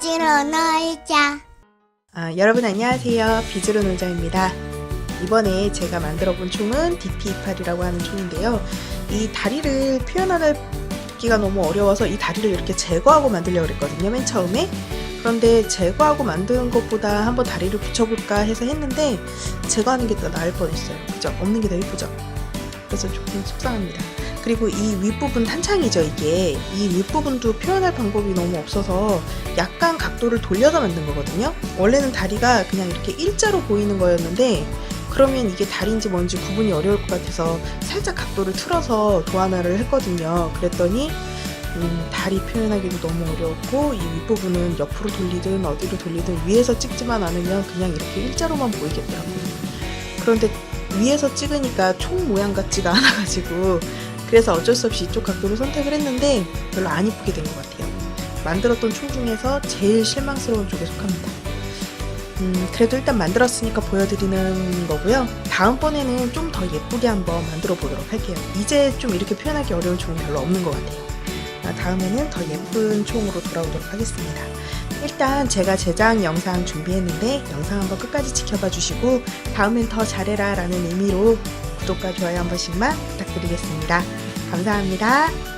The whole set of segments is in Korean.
비지로 놀자. 아, 여러분 안녕하세요. 비즈로 놀자입니다. 이번에 제가 만들어 본 총은 DP28이라고 하는 총인데요. 이 다리를 표현하기가 너무 어려워서 이 다리를 이렇게 제거하고 만들려고 그랬거든요. 맨 처음에. 그런데 제거하고 만드는 것보다 한번 다리를 붙여볼까 해서 했는데 제거하는 게 더 나을 뻔했어요. 그죠? 없는 게 더 예쁘죠? 그래서 조금 속상합니다. 그리고 이 윗부분 탄창이죠, 이게. 이 윗부분도 표현할 방법이 너무 없어서 약간 각도를 돌려서 만든 거거든요. 원래는 다리가 그냥 이렇게 일자로 보이는 거였는데 그러면 이게 다리인지 뭔지 구분이 어려울 것 같아서 살짝 각도를 틀어서 도안화를 했거든요. 그랬더니 음, 다리 표현하기도 너무 어려웠고 이 윗부분은 옆으로 돌리든 어디로 돌리든 위에서 찍지만 않으면 그냥 이렇게 일자로만 보이겠더라고요. 그런데 위에서 찍으니까 총 모양 같지가 않아가지고 그래서 어쩔 수 없이 이쪽 각도를 선택을 했는데 별로 안 이쁘게 된 것 같아요. 만들었던 총 중에서 제일 실망스러운 쪽에 속합니다. 음, 그래도 일단 만들었으니까 보여드리는 거고요. 다음번에는 좀 더 예쁘게 한번 만들어 보도록 할게요. 이제 좀 이렇게 표현하기 어려운 총은 별로 없는 것 같아요. 아, 다음에는 더 예쁜 총으로 돌아오도록 하겠습니다. 일단 제가 제작 영상 준비했는데 영상 한번 끝까지 지켜봐 주시고 다음엔 더 잘해라 라는 의미로 구독과 좋아요 한 번씩만 부탁드리겠습니다. 감사합니다.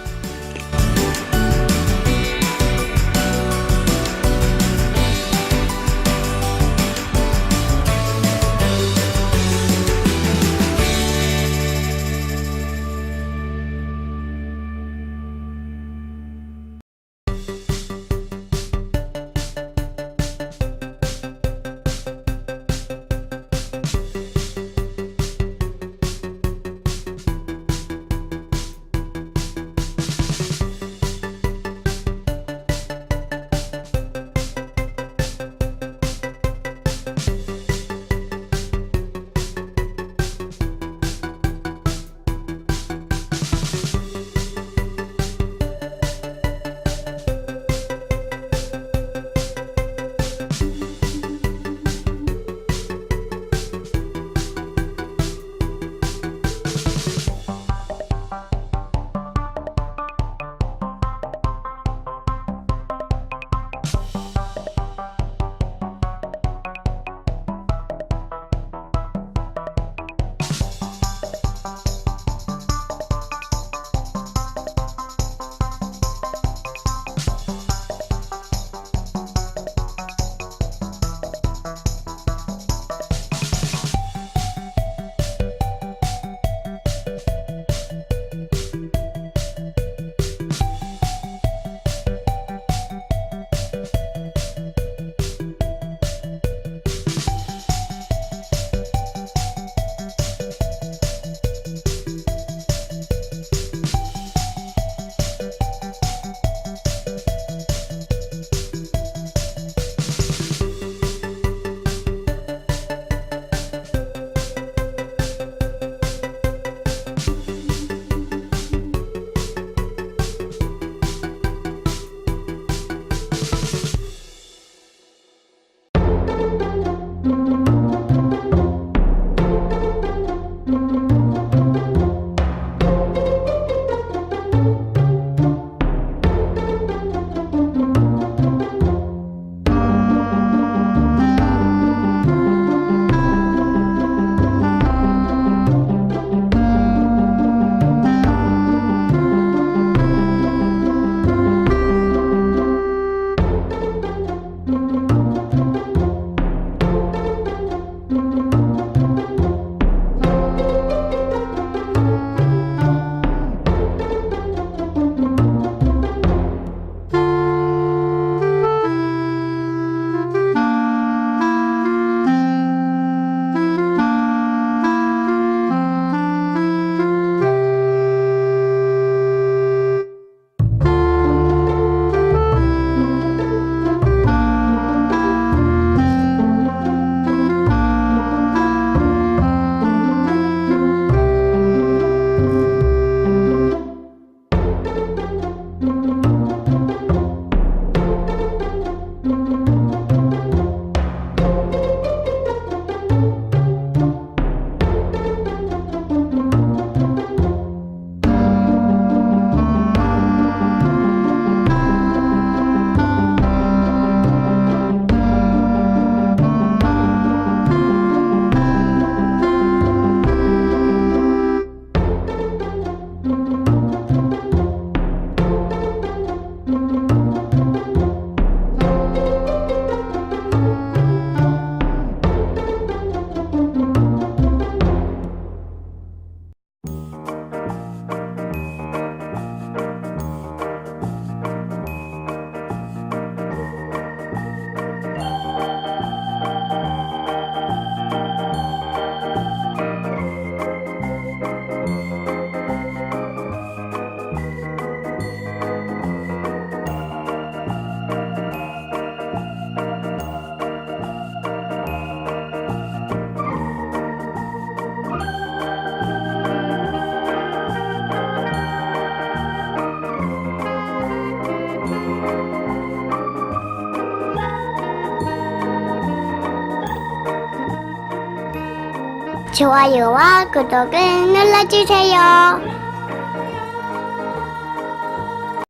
좋아요와 구독을 눌러주세요.